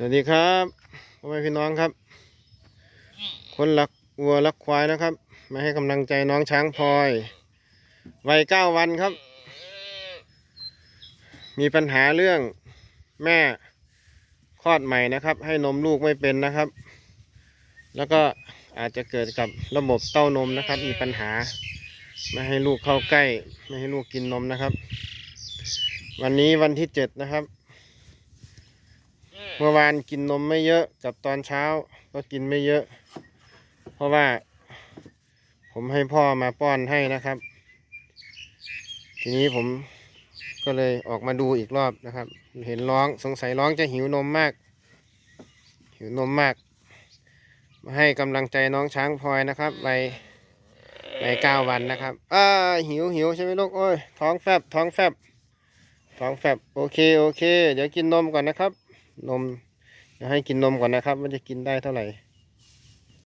สวัสดีครับพ่อแม่พี่น้องครับ คนรักวัวรักควายนะครับ มาให้กำลังใจน้องช้างพลอยวัยเก้าวันครับ มีปัญหาเรื่องแม่คลอดใหม่นะครับ ให้นมลูกไม่เป็นนะครับ แล้วก็อาจจะเกิดกับระบบเต้านมนะครับ มีปัญหา ไม่ให้ลูกเข้าใกล้ ไม่ให้ลูกกินนมนะครับ วันนี้วันที่เจ็ดนะครับ เมื่อวานกินนมไม่เยอะกับตอนเช้าก็กินไม่เยอะ เพราะว่า ผมให้พ่อมาป้อนให้นะครับ ทีนี้ผมก็เลยออกมาดูอีกรอบนะครับ เห็นร้องสงสัยร้องจะหิวนมมาก หิวนมมาก มาให้กำลังใจน้องช้างพลอยนะครับไปไปเก้าวันนะครับอ้าหิวหิวใช่ไหมลูกโอ้ยท้องแฟบท้องแฟบท้องแฟบโอเคโอเค เดี๋ยวกินนมก่อนนะครับ นมให้กินนมก่อนนะครับว่าจะกินได้เท่าไหร่